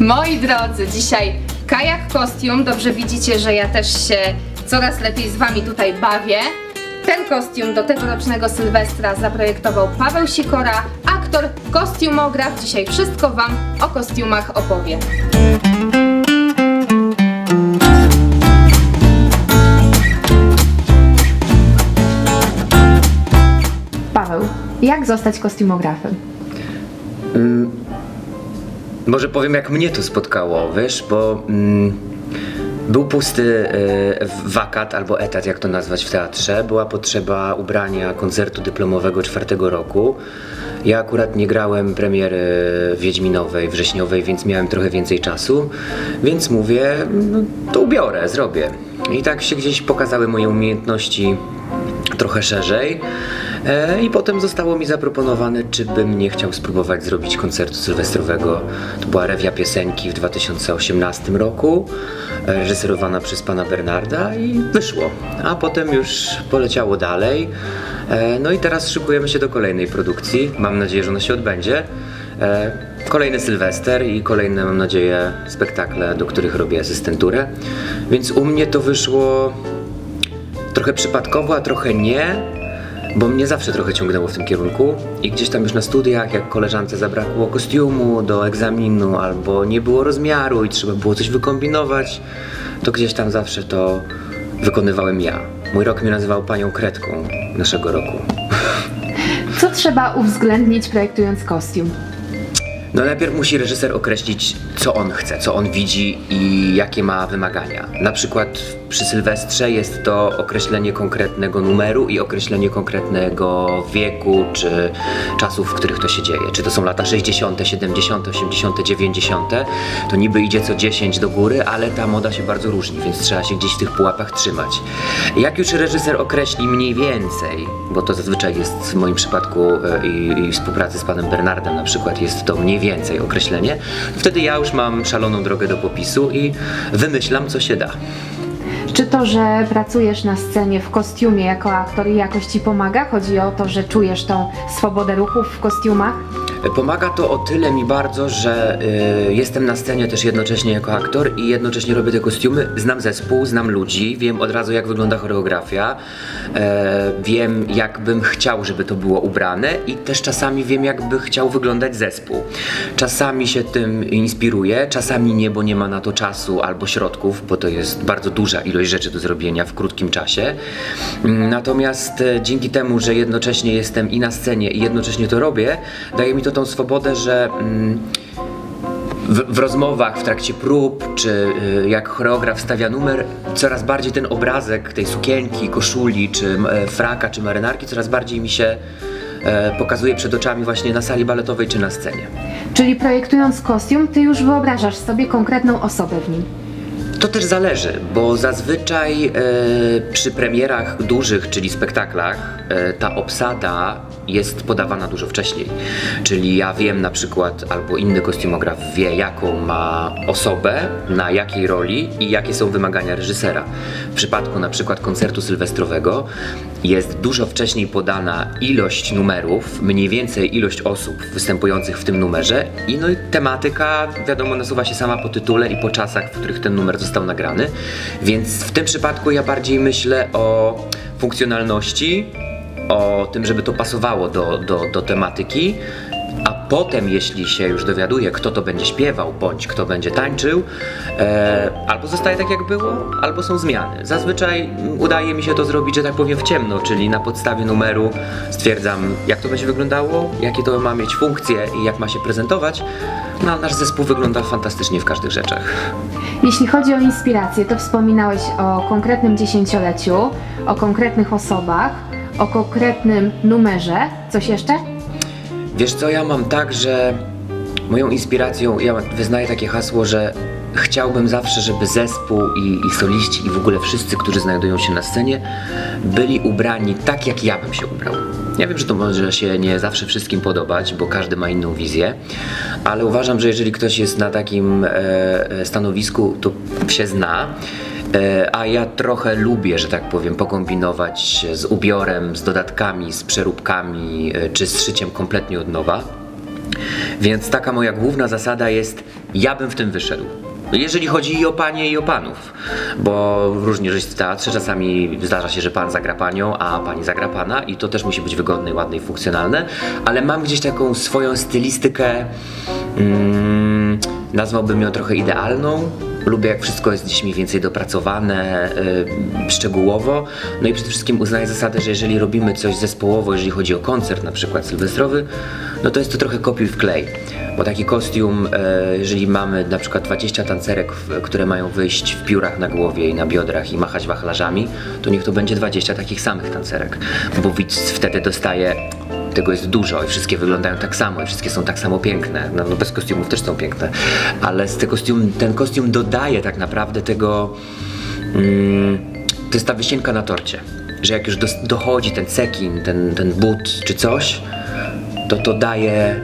Moi drodzy, dzisiaj kajak kostium. Dobrze widzicie, że ja też się coraz lepiej z wami tutaj bawię. Ten kostium do tegorocznego Sylwestra zaprojektował Paweł Sikora, aktor, kostiumograf. Dzisiaj wszystko wam o kostiumach opowie. Paweł, jak zostać kostiumografem? Może powiem, jak mnie to spotkało, wiesz, bo mm, był pusty e, wakat albo etat, jak to nazwać w teatrze. Była potrzeba ubrania koncertu dyplomowego czwartego roku. Ja akurat nie grałem premiery Wiedźminowej, wrześniowej, więc miałem trochę więcej czasu, więc mówię, no, to ubiorę, zrobię. I tak się gdzieś pokazały moje umiejętności trochę szerzej. E, I potem zostało mi zaproponowane, czy bym nie chciał spróbować zrobić koncertu sylwestrowego. To była rewia piosenki w 2018 roku, e, reżyserowana przez pana Bernarda i wyszło. A potem już poleciało dalej. E, No i teraz szykujemy się do kolejnej produkcji. Mam nadzieję, że ona się odbędzie. Kolejny Sylwester i kolejne, mam nadzieję, spektakle, do których robię asystenturę. Więc u mnie to wyszło trochę przypadkowo, a trochę nie, bo mnie zawsze trochę ciągnęło w tym kierunku i gdzieś tam już na studiach, jak koleżance zabrakło kostiumu do egzaminu albo nie było rozmiaru i trzeba było coś wykombinować, to gdzieś tam zawsze to wykonywałem ja. Mój rok mnie nazywał panią kredką naszego roku. Co trzeba uwzględnić projektując kostium? No najpierw musi reżyser określić, co on chce, co on widzi i jakie ma wymagania. Na przykład przy Sylwestrze jest to określenie konkretnego numeru i określenie konkretnego wieku czy czasów, w których to się dzieje. Czy to są lata 60., 70., 80., 90. To niby idzie co 10 do góry, ale ta moda się bardzo różni, więc trzeba się gdzieś w tych pułapach trzymać. Jak już reżyser określi mniej więcej, bo to zazwyczaj jest w moim przypadku e, i, i współpracy z panem Bernardem na przykład jest to mniej więcej określenie, wtedy ja już mam szaloną drogę do popisu i wymyślam, co się da. Czy to, że pracujesz na scenie w kostiumie jako aktor i jakoś ci pomaga? Chodzi o to, że czujesz tą swobodę ruchów w kostiumach? Pomaga to o tyle mi bardzo, że y, jestem na scenie też jednocześnie jako aktor i jednocześnie robię te kostiumy. Znam zespół, znam ludzi, wiem od razu jak wygląda choreografia, e, wiem jak bym chciał, żeby to było ubrane i też czasami wiem jak by chciał wyglądać zespół. Czasami się tym inspiruję, czasami nie, bo nie ma na to czasu albo środków, bo to jest bardzo duża ilość rzeczy do zrobienia w krótkim czasie. Natomiast e, dzięki temu, że jednocześnie jestem i na scenie i jednocześnie to robię, daje mi to tą swobodę, że mm, w, w rozmowach, w trakcie prób, czy y, jak choreograf stawia numer, coraz bardziej ten obrazek tej sukienki, koszuli, czy e, fraka, czy marynarki, coraz bardziej mi się e, pokazuje przed oczami właśnie na sali baletowej czy na scenie. Czyli projektując kostium, ty już wyobrażasz sobie konkretną osobę w nim. To też zależy, bo zazwyczaj e, przy premierach dużych, czyli spektaklach, e, ta obsada jest podawana dużo wcześniej. Czyli ja wiem na przykład, albo inny kostiumograf wie, jaką ma osobę, na jakiej roli i jakie są wymagania reżysera. W przypadku na przykład koncertu sylwestrowego jest dużo wcześniej podana ilość numerów, mniej więcej ilość osób występujących w tym numerze i no i tematyka, wiadomo, nasuwa się sama po tytule i po czasach, w których ten numer został nagrany. Więc w tym przypadku ja bardziej myślę o funkcjonalności, o tym, żeby to pasowało do, do, do tematyki. A potem, jeśli się już dowiaduje, kto to będzie śpiewał, bądź kto będzie tańczył, e, albo zostaje tak jak było, albo są zmiany. Zazwyczaj udaje mi się to zrobić, że tak powiem, w ciemno, czyli na podstawie numeru stwierdzam, jak to będzie wyglądało, jakie to ma mieć funkcje i jak ma się prezentować. No, nasz zespół wygląda fantastycznie w każdych rzeczach. Jeśli chodzi o inspirację, to wspominałeś o konkretnym dziesięcioleciu, o konkretnych osobach, o konkretnym numerze. Coś jeszcze? Wiesz co, ja mam tak, że moją inspiracją, ja wyznaję takie hasło, że chciałbym zawsze, żeby zespół i, i soliści i w ogóle wszyscy, którzy znajdują się na scenie, byli ubrani tak, jak ja bym się ubrał. Ja wiem, że to może się nie zawsze wszystkim podobać, bo każdy ma inną wizję, ale uważam, że jeżeli ktoś jest na takim e, e, stanowisku, to się zna. E, A ja trochę lubię, że tak powiem, pokombinować z ubiorem, z dodatkami, z przeróbkami, e, czy z szyciem kompletnie od nowa. Więc taka moja główna zasada jest, ja bym w tym wyszedł. Jeżeli chodzi i o panie, i o panów, bo różnie żyć w teatrze, czasami zdarza się, że pan zagra panią, a pani zagra pana i to też musi być wygodne, ładne i funkcjonalne, ale mam gdzieś taką swoją stylistykę, mm, nazwałbym ją trochę idealną, Lubię, jak wszystko jest gdzieś mniej więcej dopracowane, yy, szczegółowo. No i przede wszystkim uznaję zasadę, że jeżeli robimy coś zespołowo, jeżeli chodzi o koncert na przykład sylwestrowy, no to jest to trochę kopiuj w klej. Bo taki kostium, e, jeżeli mamy na przykład 20 tancerek, w- które mają wyjść w piórach na głowie i na biodrach i machać wachlarzami, to niech to będzie 20 takich samych tancerek. Bo widz wtedy dostaje tego jest dużo i wszystkie wyglądają tak samo i wszystkie są tak samo piękne. No, no bez kostiumów też są piękne, ale z kostium, ten kostium dodaje tak naprawdę tego. Mm, to jest ta wysienka na torcie. Że jak już dos- dochodzi ten cekin, ten, ten but czy coś, to to daje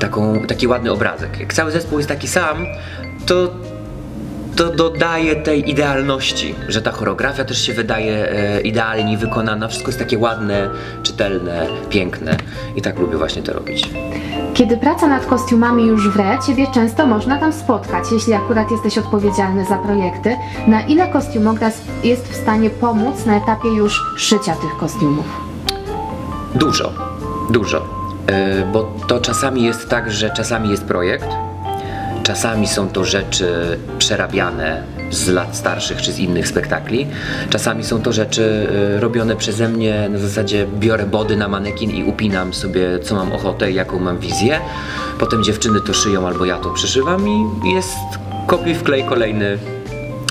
taką, taki ładny obrazek. Jak cały zespół jest taki sam, to to dodaje tej idealności, że ta choreografia też się wydaje e, idealnie wykonana, wszystko jest takie ładne, czytelne, piękne i tak lubię właśnie to robić. Kiedy praca nad kostiumami już wre, Ciebie często można tam spotkać, jeśli akurat jesteś odpowiedzialny za projekty. Na ile kostiumograf jest w stanie pomóc na etapie już szycia tych kostiumów? Dużo, dużo, E, bo to czasami jest tak, że czasami jest projekt, czasami są to rzeczy przerabiane z lat starszych czy z innych spektakli, czasami są to rzeczy e, robione przeze mnie na zasadzie biorę body na manekin i upinam sobie co mam ochotę i jaką mam wizję, potem dziewczyny to szyją albo ja to przyszywam i jest kopiuj wklej kolejny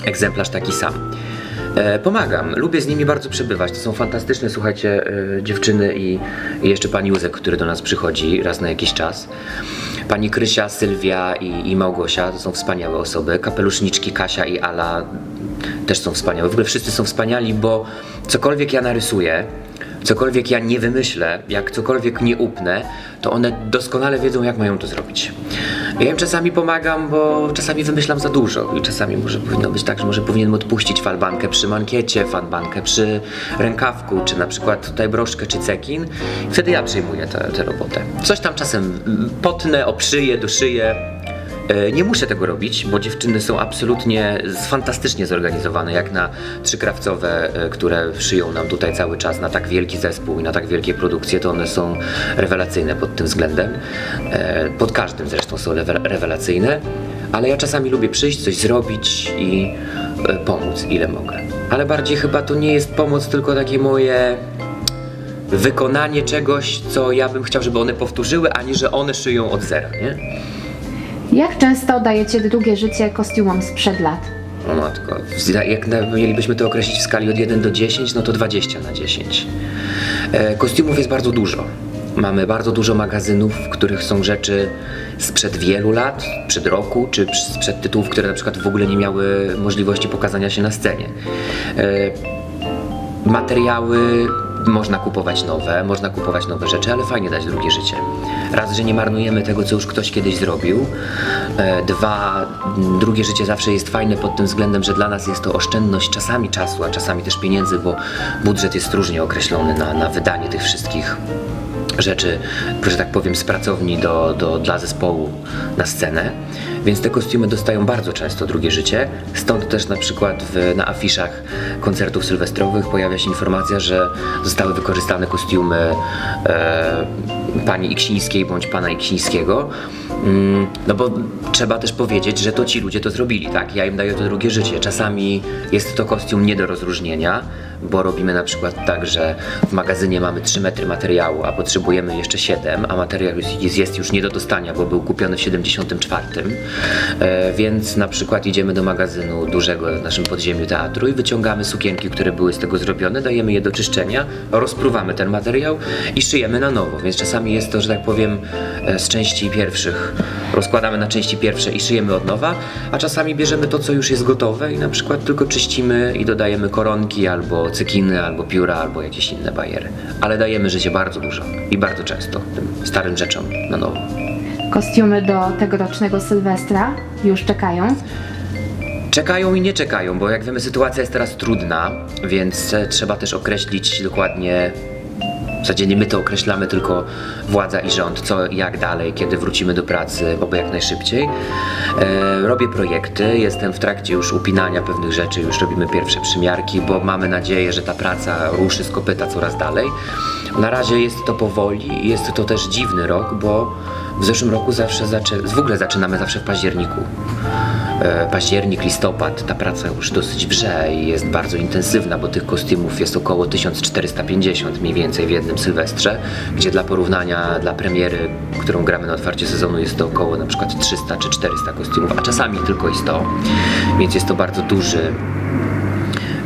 egzemplarz taki sam. E, pomagam, lubię z nimi bardzo przebywać. To są fantastyczne, słuchajcie, e, dziewczyny i, i jeszcze pani Józek, który do nas przychodzi raz na jakiś czas. Pani Krysia, Sylwia i, i Małgosia to są wspaniałe osoby. Kapeluszniczki Kasia i Ala też są wspaniałe. W ogóle wszyscy są wspaniali, bo cokolwiek ja narysuję, cokolwiek ja nie wymyślę, jak cokolwiek nie upnę, to one doskonale wiedzą, jak mają to zrobić. Ja im czasami pomagam, bo czasami wymyślam za dużo i czasami może powinno być tak, że może powinienem odpuścić falbankę przy mankiecie, falbankę przy rękawku, czy na przykład tutaj broszkę czy cekin. Wtedy ja przejmuję tę tę robotę. Coś tam czasem potnę, oprzyję, doszyję. E, Nie muszę tego robić, bo dziewczyny są absolutnie fantastycznie zorganizowane, jak na trzykrawcowe, e, które szyją nam tutaj cały czas na tak wielki zespół i na tak wielkie produkcje, to one są rewelacyjne pod tym względem. E, Pod każdym zresztą są rewelacyjne, ale ja czasami lubię przyjść, coś zrobić i pomóc ile mogę. Ale bardziej chyba to nie jest pomoc, tylko takie moje wykonanie czegoś, co ja bym chciał, żeby one powtórzyły, ani że one szyją od zera, nie? Jak często dajecie drugie życie kostiumom sprzed lat? O matko, jak mielibyśmy to określić w skali od 1 do 10, no to 20 na 10. E, kostiumów jest bardzo dużo. Mamy bardzo dużo magazynów, w których są rzeczy sprzed wielu lat, przed roku, czy sprzed tytułów, które na przykład w ogóle nie miały możliwości pokazania się na scenie. E, materiały można kupować nowe, można kupować nowe rzeczy, ale fajnie dać drugie życie. Raz, że nie marnujemy tego, co już ktoś kiedyś zrobił. E, Dwa, drugie życie zawsze jest fajne pod tym względem, że dla nas jest to oszczędność czasami czasu, a czasami też pieniędzy, bo budżet jest różnie określony na, na wydanie tych wszystkich rzeczy, że tak powiem, z pracowni do, do, dla zespołu na scenę. Więc te kostiumy dostają bardzo często drugie życie. Stąd też na przykład w, na afiszach koncertów sylwestrowych pojawia się informacja, że zostały wykorzystane kostiumy e, pani Iksińskiej bądź pana Iksińskiego. Mm, no bo trzeba też powiedzieć, że to ci ludzie to zrobili, tak? Ja im daję to drugie życie. Czasami jest to kostium nie do rozróżnienia, bo robimy na przykład tak, że w magazynie mamy 3 metry materiału, a potrzebujemy jeszcze 7, a materiał jest, jest już nie do dostania, bo był kupiony w 74. Więc na przykład idziemy do magazynu dużego w naszym podziemiu teatru i wyciągamy sukienki, które były z tego zrobione, dajemy je do czyszczenia, rozpruwamy ten materiał i szyjemy na nowo. Więc czasami jest to, że tak powiem, e, z części pierwszych rozkładamy na części pierwsze i szyjemy od nowa, a czasami bierzemy to, co już jest gotowe i na przykład tylko czyścimy i dodajemy koronki albo cekiny, albo pióra, albo jakieś inne bajery. Ale dajemy życie bardzo dużo i bardzo często tym starym rzeczom na nowo. Kostiumy do tegorocznego Sylwestra już czekają. Czekają i nie czekają, bo jak wiemy, sytuacja jest teraz trudna, więc trzeba też określić dokładnie, W zasadzie nie my to określamy, tylko władza i rząd, co, jak dalej, kiedy wrócimy do pracy, oby jak najszybciej. E, robię projekty, jestem w trakcie już upinania pewnych rzeczy, już robimy pierwsze przymiarki, bo mamy nadzieję, że ta praca ruszy z kopyta coraz dalej. Na razie jest to powoli i jest to też dziwny rok, bo w zeszłym roku zawsze zaczę... w ogóle zaczynamy zawsze w październiku e, październik, listopad, ta praca już dosyć wrze i jest bardzo intensywna, bo tych kostiumów jest około 1450 mniej więcej w jednym Sylwestrze, gdzie dla porównania, dla premiery, którą gramy na otwarcie sezonu jest to około na przykład 300 czy 400 kostiumów, a czasami tylko i 100, więc jest to bardzo duży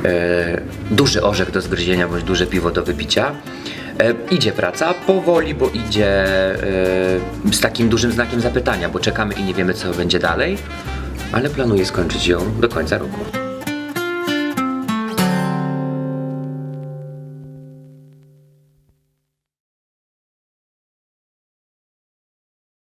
e, duży orzech do zgryzienia bądź duże piwo do wypicia. E, idzie praca powoli, bo idzie e, z takim dużym znakiem zapytania, bo czekamy i nie wiemy co będzie dalej, ale planuję skończyć ją do końca roku.